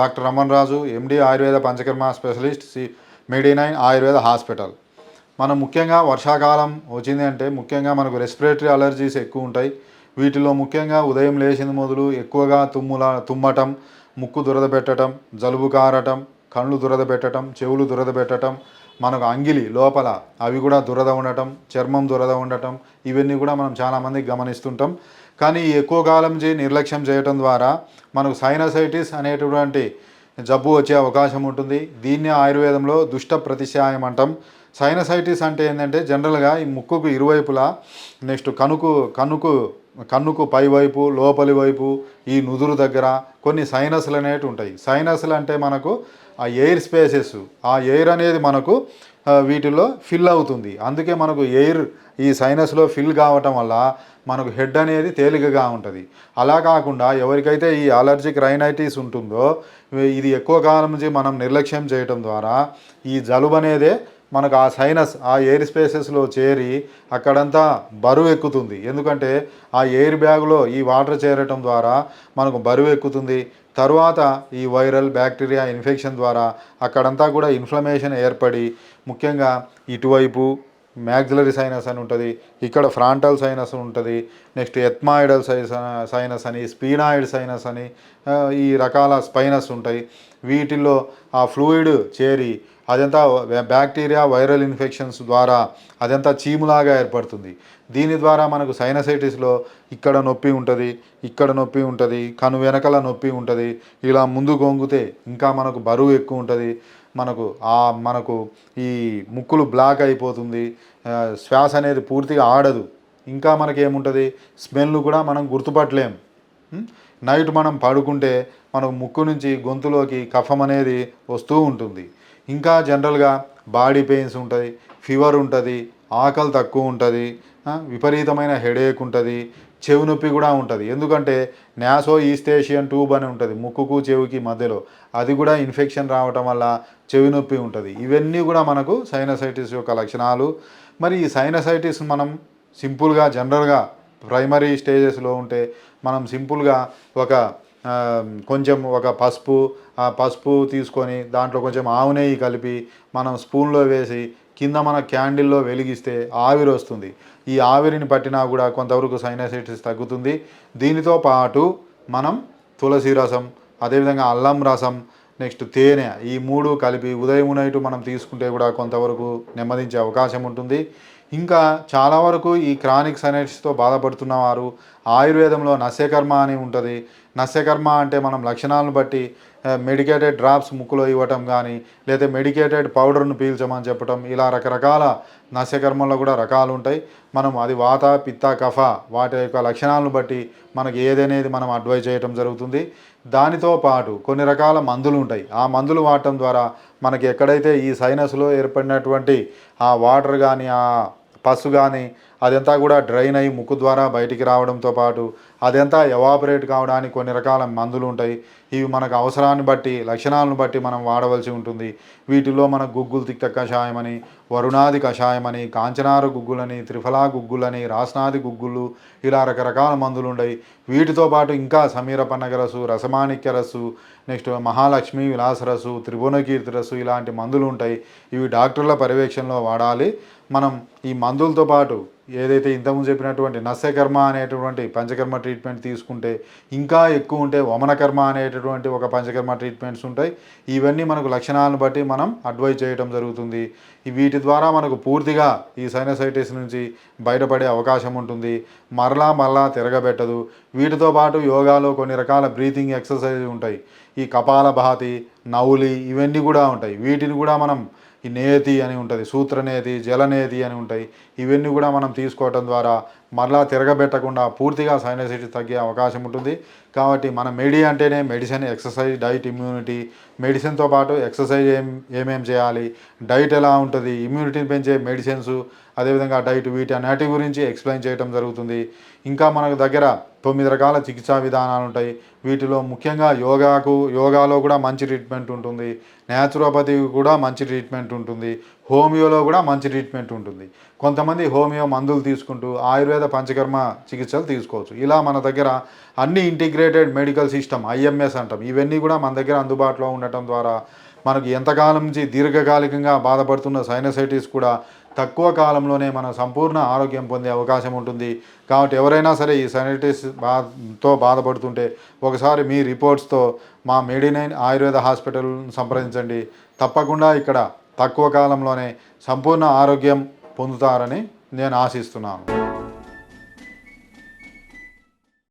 Doctor Raman Raju MD Ayurveda Panchakarma specialist C మెడినైన్ Ayurveda hospital. మనం ముఖ్యంగా వర్షాకాలం వచ్చింది అంటే ముఖ్యంగా మనకు రెస్పిరేటరీ అలర్జీస్ ఎక్కువ ఉంటాయి. వీటిలో ముఖ్యంగా ఉదయం లేచింది మొదలు ఎక్కువగా తుమ్ముల తుమ్మటం ముక్కు దురద పెట్టడం జలుబు కారటం కళ్ళు దురద పెట్టడం చెవులు దురద పెట్టడం మనకు అంగిలి లోపల అవి కూడా దురద ఉండటం చర్మం దురద ఉండటం ఇవన్నీ కూడా మనం చాలామంది గమనిస్తుంటాం. కానీ ఎక్కువ కాలం చేయి నిర్లక్ష్యం చేయటం ద్వారా మనకు సైనసైటిస్ అనేటటువంటి జబ్బు వచ్చే అవకాశం ఉంటుంది. దీన్ని ఆయుర్వేదంలో దుష్ట ప్రతిశాయం అంటాం. సైనసైటిస్ అంటే ఏంటంటే జనరల్గా ఈ ముక్కుకు ఇరువైపులా నెక్స్ట్ కనుకు కనుకు కన్నుకు పైవైపు లోపలి వైపు ఈ నుదురు దగ్గర కొన్ని సైనస్లు అనేవి ఉంటాయి. సైనస్లు అంటే మనకు ఆ ఎయిర్ స్పేసెస్. ఆ ఎయిర్ అనేది మనకు వీటిలో ఫిల్ అవుతుంది. అందుకే మనకు ఎయిర్ ఈ సైనస్లో ఫిల్ కావటం వల్ల మనకు హెడ్ అనేది తేలికగా ఉంటుంది. అలా కాకుండా ఎవరికైతే ఈ అలర్జిక్ రైనైటిస్ ఉంటుందో ఇది ఎక్కువ కాలం నుంచి మనం నిర్లక్ష్యం చేయటం ద్వారా ఈ జలుబు అనేదే మనకు ఆ సైనస్ ఆ ఎయిర్ స్పేసెస్లో చేరి అక్కడంతా బరువు ఎక్కుతుంది. ఎందుకంటే ఆ ఎయిర్ బ్యాగ్లో ఈ వాటర్ చేరటం ద్వారా మనకు బరువు ఎక్కుతుంది. తరువాత ఈ వైరల్ బ్యాక్టీరియా ఇన్ఫెక్షన్ ద్వారా అక్కడంతా కూడా ఇన్ఫ్లమేషన్ ఏర్పడి ముఖ్యంగా ఇటువైపు మ్యాగ్జిలరీ సైనస్ అని ఉంటుంది ఇక్కడ ఫ్రాంటల్ సైనస్ ఉంటుంది నెక్స్ట్ ఎత్మాయిడల్ సైనస్ అని స్పీనాయిడ్ సైనస్ అని ఈ రకాల స్పైనస్ ఉంటాయి. వీటిల్లో ఆ ఫ్లూయిడ్ చేరి అదంతా బ్యాక్టీరియా వైరల్ ఇన్ఫెక్షన్స్ ద్వారా అదంతా చీములాగా ఏర్పడుతుంది. దీని ద్వారా మనకు సైనసైటిస్లో ఇక్కడ నొప్పి ఉంటుంది ఇక్కడ నొప్పి ఉంటుంది కను వెనకల నొప్పి ఉంటుంది ఇలా ముందు గొంగితే ఇంకా మనకు బరువు ఎక్కువ ఉంటుంది మనకు ఆ మనకు ఈ ముక్కులు బ్లాక్ అయిపోతుంది శ్వాస అనేది పూర్తిగా ఆడదు. ఇంకా మనకి ఏముంటుంది స్మెల్ కూడా మనం గుర్తుపట్టలేం. నైట్ మనం పడుకుంటే మనకు ముక్కు నుంచి గొంతులోకి కఫం అనేది వస్తూ ఉంటుంది. ఇంకా జనరల్గా బాడీ పెయిన్స్ ఉంటుంది ఫీవర్ ఉంటుంది ఆకలి తక్కువ ఉంటుంది విపరీతమైన హెడేక్ ఉంటుంది చెవి నొప్పి కూడా ఉంటుంది. ఎందుకంటే నాసో ఈస్టేషియన్ ట్యూబ్ అని ఉంటుంది ముక్కుకు చెవికి మధ్యలో. అది కూడా ఇన్ఫెక్షన్ రావటం వల్ల చెవి నొప్పి ఉంటుంది. ఇవన్నీ కూడా మనకు సైనసైటిస్ యొక్క లక్షణాలు. మరి ఈ సైనసైటిస్ మనం సింపుల్గా జనరల్గా ప్రైమరీ స్టేజెస్లో ఉంటే మనం సింపుల్గా ఒక కొంచెం ఒక పసుపు ఆ పసుపు తీసుకొని దాంట్లో కొంచెం ఆవు నెయ్యి కలిపి మనం స్పూన్లో వేసి కింద మన క్యాండిల్లో వెలిగిస్తే ఆవిరి వస్తుంది. ఈ ఆవిరిని పట్టినా కూడా కొంతవరకు సైనసైటిస్ తగ్గుతుంది. దీనితో పాటు మనం తులసి రసం అదేవిధంగా అల్లం రసం నెక్స్ట్ తేనె ఈ మూడు కలిపి ఉదయం నైటు మనం తీసుకుంటే కూడా కొంతవరకు నెమ్మదించే అవకాశం ఉంటుంది. ఇంకా చాలా వరకు ఈ క్రానిక్ సైనటిస్తో బాధపడుతున్న వారు ఆయుర్వేదంలో నస్యకర్మ అని ఉంటుంది. నస్యకర్మ అంటే మనం లక్షణాలను బట్టి మెడికేటెడ్ డ్రాప్స్ ముక్కులో ఇవ్వటం కానీ లేదా మెడికేటెడ్ పౌడర్ను పీల్చమని చెప్పటం ఇలా రకరకాల నస్యకర్మల్లో కూడా రకాలు ఉంటాయి. మనం అది వాత పిత్త కఫ వాటి యొక్క లక్షణాలను బట్టి మనకి ఏదనేది మనం అడ్వైజ్ చేయటం జరుగుతుంది. దానితో పాటు కొన్ని రకాల మందులు ఉంటాయి. ఆ మందులు వాడటం ద్వారా మనకి ఎక్కడైతే ఈ సైనస్లో ఏర్పడినటువంటి ఆ వాటర్ కానీ ఆ పసు కానీ అదంతా కూడా డ్రైన్ అయ్యి ముక్కు ద్వారా బయటికి రావడంతో పాటు అదంతా ఎవాపరేట్ కావడానికి కొన్ని రకాల మందులు ఉంటాయి. ఇవి మనకు అవసరాన్ని బట్టి లక్షణాలను బట్టి మనం వాడవలసి ఉంటుంది. వీటిలో మన గుగ్గులు తిక్త కషాయం అని వరుణాది కషాయం అని కాంచనార గుగ్గులని త్రిఫలా గుగ్గులని రాసనాది గుగ్గులు ఇలా రకరకాల మందులు ఉన్నాయి వీటితో పాటు ఇంకా సమీర పన్నగ రసమాణిక్య రసు నెక్స్ట్ మహాలక్ష్మి విలాస రసు త్రిభువనకీర్తి రసు ఇలాంటి మందులు ఉంటాయి. ఇవి డాక్టర్ల పర్యవేక్షణలో వాడాలి. మనం ఈ మందులతో పాటు ఏదైతే ఇంతకుముందు చెప్పినటువంటి నస్యకర్మ అనేటటువంటి పంచకర్మ ట్రీట్మెంట్ తీసుకుంటే ఇంకా ఎక్కువ ఉంటే వమనకర్మ అనేటటువంటి ఒక పంచకర్మ ట్రీట్మెంట్స్ ఉంటాయి. ఇవన్నీ మనకు లక్షణాలను బట్టి మనం అడ్వైజ్ చేయడం జరుగుతుంది. వీటి ద్వారా మనకు పూర్తిగా ఈ సైనసైటిస్ నుంచి బయటపడే అవకాశం ఉంటుంది. మరలా మరలా తిరగబెట్టదు. వీటితో పాటు యోగాలో కొన్ని రకాల బ్రీతింగ్ ఎక్సర్సైజ్ ఉంటాయి. ఈ కపాల భాతి నౌలి ఇవన్నీ కూడా ఉంటాయి. వీటిని కూడా మనం ఈ నేతి అని ఉంటుంది సూత్రనేతి జలనేతి అని ఉంటాయి. ఇవన్నీ కూడా మనం తీసుకోవటం ద్వారా మరలా తిరగబెట్టకుండా పూర్తిగా సైనసైటిస్ తగ్గే అవకాశం ఉంటుంది. కాబట్టి మన మెడి అంటేనే మెడిసిన్ ఎక్సర్సైజ్ డైట్ ఇమ్యూనిటీ మెడిసిన్తో పాటు ఎక్సర్సైజ్ ఏం ఏమేం చేయాలి? డైట్ ఎలా ఉంటుంది? ఇమ్యూనిటీని పెంచే మెడిసిన్స్ అదేవిధంగా డైట్ వీటి అన్నిటి గురించి ఎక్స్ప్లెయిన్ చేయడం జరుగుతుంది. ఇంకా మనకు దగ్గర తొమ్మిది రకాల చికిత్సా విధానాలు ఉంటాయి. వీటిలో ముఖ్యంగా యోగాకు యోగాలో కూడా మంచి ట్రీట్మెంట్ ఉంటుంది. న్యాచురోపతి కూడా మంచి ట్రీట్మెంట్ ఉంటుంది. హోమియోలో కూడా మంచి ట్రీట్మెంట్ ఉంటుంది. కొంతమంది హోమియో మందులు తీసుకుంటూ ఆయుర్వేద పంచకర్మ చికిత్సలు తీసుకోవచ్చు. ఇలా మన దగ్గర అన్ని ఇంటిగ్రేటెడ్ మెడికల్ సిస్టమ్ ఐఎంఎస్ అంటాం. ఇవన్నీ కూడా మన దగ్గర అందుబాటులో ఉండటం ద్వారా మనకు ఎంతకాలం నుంచి దీర్ఘకాలికంగా బాధపడుతున్న సైనసైటిస్ కూడా తక్కువ కాలంలోనే మనం సంపూర్ణ ఆరోగ్యం పొందే అవకాశం ఉంటుంది. కాబట్టి ఎవరైనా సరే ఈ సైనటిస్ బాధతో బాధపడుతుంటే ఒకసారి మీ రిపోర్ట్స్తో మా మెడినైన్ ఆయుర్వేద హాస్పిటల్ సంప్రదించండి. తప్పకుండా ఇక్కడ తక్కువ కాలంలోనే సంపూర్ణ ఆరోగ్యం పొందుతారని నేను ఆశిస్తున్నాను.